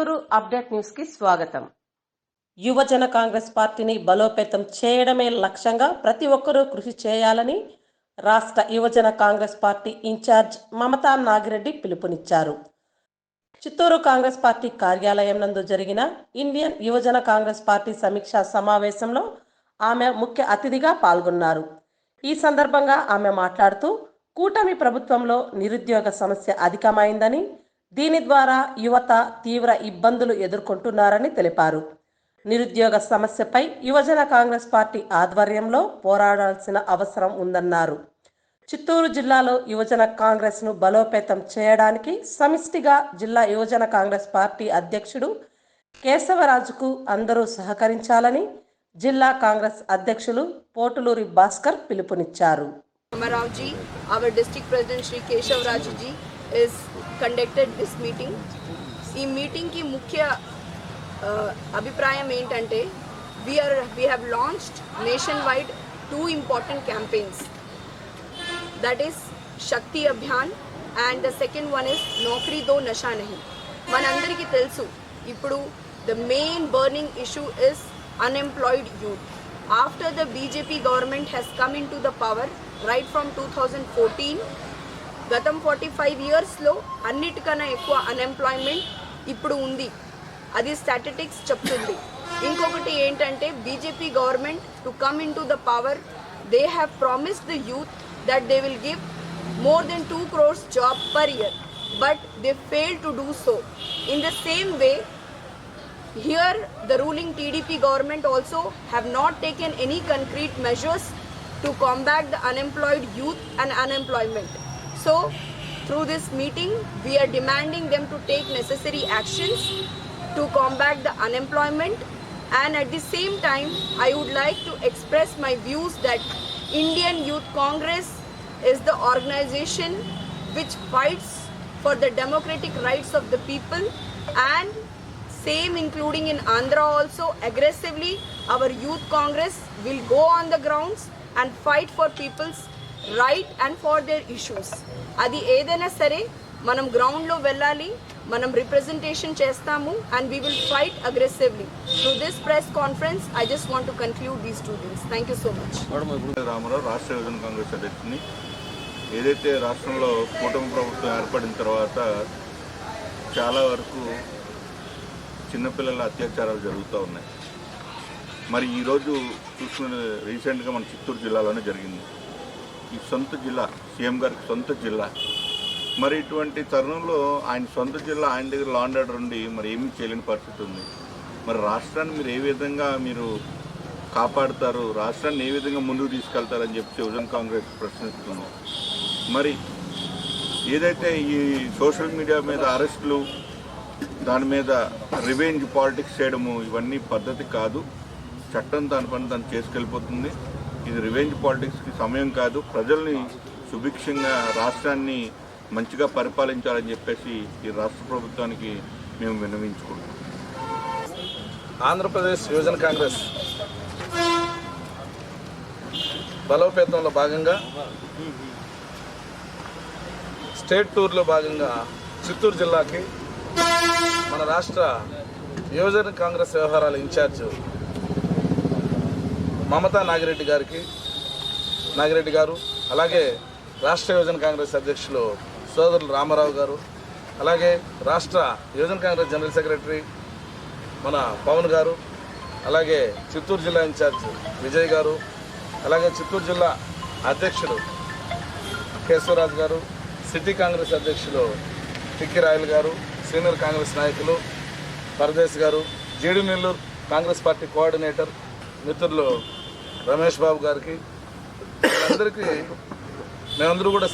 Chittoor update న్యూస్కి స్వాగతం. యువజన కాంగ్రెస్ పార్టీని బలోపేతం చేయడమే లక్ష్యంగా ప్రతి ఒక్కరూ కృషి చేయాలని రాష్ట్ర యువజన Congress party in charge Mamata Nagireddy పిలుపునిచ్చారు. చిత్తూరు కాంగ్రెస్ పార్టీ కార్యాలయం నందు జరిగిన ఇండియన్ యువజన కాంగ్రెస్ పార్టీ సమీక్షా సమావేశంలో ఆమె ముఖ్య అతిథిగా పాల్గొన్నారు. ఈ సందర్భంగా ఆమె మాట్లాడుతూ కూటమి ప్రభుత్వంలో నిరుద్యోగ సమస్య అధికమైందని దీని ద్వారా యువత తీవ్ర ఇబ్బందులు ఎదుర్కొంటున్నారని తెలిపారు. నిరుద్యోగ సమస్యపై యువజన కాంగ్రెస్ పార్టీ ఆధ్వర్యంలో పోరాడాల్సిన అవసరం ఉందన్నారు. చిత్తూరు జిల్లాలో యువజన కాంగ్రెస్ను బలోపేతం చేయడానికి సమిష్టిగా జిల్లా యువజన కాంగ్రెస్ పార్టీ అధ్యక్షుడు కేశవరాజుకు అందరూ సహకరించాలని జిల్లా కాంగ్రెస్ అధ్యక్షులు పోటులూరి భాస్కర్ పిలుపునిచ్చారు. అమరావ్జీ our our president Shri Shri is conducted this meeting. ఈ మీటింగ్కి ముఖ్య అభిప్రాయం ఏంటంటే we are we have launched nation wide two important campaigns that is Shakti Abhiyan and the second one is Naukri Do Nasha Nahi మనందరికీ తెలుసు ఇప్పుడు the main burning issue is unemployed youth after the BJP government has come in to the power right from two thousand fourteen గతం forty five ఇయర్స్లో అన్నిటికన్నా ఎక్కువ unemployment ఇప్పుడు ఉంది అది స్టాటిటిక్స్ చెప్తుంది ఇంకొకటి ఏంటంటే BJP government to come in to the power they have promised the youth that they will give more than two crores job per year but they fail to do so in the same way here the ruling TDP government also have not taken any concrete measures to combat the unemployed youth and unemployment so through this meeting we are demanding them to take necessary actions to combat the unemployment. And at the same time i would like to express my views that indian youth congress is the organization which fights for the democratic rights of the people. And same including in andhra also aggressively our youth congress will go on the grounds and fight for people's right and for their issues అది ఏదైనా సరే మనం గ్రౌండ్లో వెళ్ళాలి మనం representation చేస్తాము and we will fight aggressively through this press conference I just want to conclude these two things thank you so much Ramarao రాష్ట్ర యువజన కాంగ్రెస్ అధ్యక్షుని. ఏదైతే రాష్ట్రంలో కూటమి ప్రభుత్వం ఏర్పడిన తర్వాత చాలా వరకు చిన్నపిల్లల అత్యాచారాలు జరుగుతూ ఉన్నాయి. మరి ఈరోజు చూసుకునే రీసెంట్గా మన చిత్తూరు జిల్లాలోనే జరిగింది. ఈ సొంత జిల్లా సీఎం గారికి సొంత జిల్లా. మరి ఇటువంటి తరుణంలో ఆయన సొంత జిల్లా ఆయన దగ్గర లాండ్ ఆర్డర్ ఉండి మరి ఏమీ చేయలేని పరిస్థితి ఉంది. మరి రాష్ట్రాన్ని మీరు ఏ విధంగా మీరు కాపాడుతారు రాష్ట్రాన్ని ఏ విధంగా ముందుకు తీసుకెళ్తారని చెప్పి యువజన కాంగ్రెస్ ప్రశ్నిస్తున్నాం. మరి ఏదైతే ఈ సోషల్ మీడియా మీద అరెస్టులు దాని మీద రివెంజ్ పాలిటిక్స్ చేయడము ఇవన్నీ పద్ధతి కాదు. చట్టం దాని పని దాన్ని చేసుకెళ్ళిపోతుంది. ఇది రివెంజ్ పాలిటిక్స్కి సమయం కాదు ప్రజల్ని సుభిక్షంగా రాష్ట్రాన్ని మంచిగా పరిపాలించాలని చెప్పేసి ఈ రాష్ట్ర ప్రభుత్వానికి మేము విన్నవించుకుంటాం ఆంధ్రప్రదేశ్ యువజన కాంగ్రెస్ బలోపేతంలో భాగంగా స్టేట్ టూర్లో భాగంగా చిత్తూరు జిల్లాకి మన రాష్ట్ర యువజన కాంగ్రెస్ వ్యవహారాల ఇన్ఛార్జ్ మమతా నాగిరెడ్డి గారికి నాగిరెడ్డి గారు అలాగే రాష్ట్ర యువజన కాంగ్రెస్ అధ్యక్షులు సోదరులు రామారావు గారు అలాగే రాష్ట్ర యువజన కాంగ్రెస్ జనరల్ సెక్రటరీ మన పవన్ గారు అలాగే చిత్తూరు జిల్లా ఇన్ఛార్జ్ విజయ్ గారు అలాగే చిత్తూరు జిల్లా అధ్యక్షుడు కేశవరాజు గారు సిటీ కాంగ్రెస్ అధ్యక్షులు టిక్కి రాయల్ గారు సీనియర్ కాంగ్రెస్ నాయకులు పరదేశ్ గారు G D Nellore Congress party coordinator మిత్రులు రమేష్ బాబు గారికి అందరికీ మేమందరూ కూడా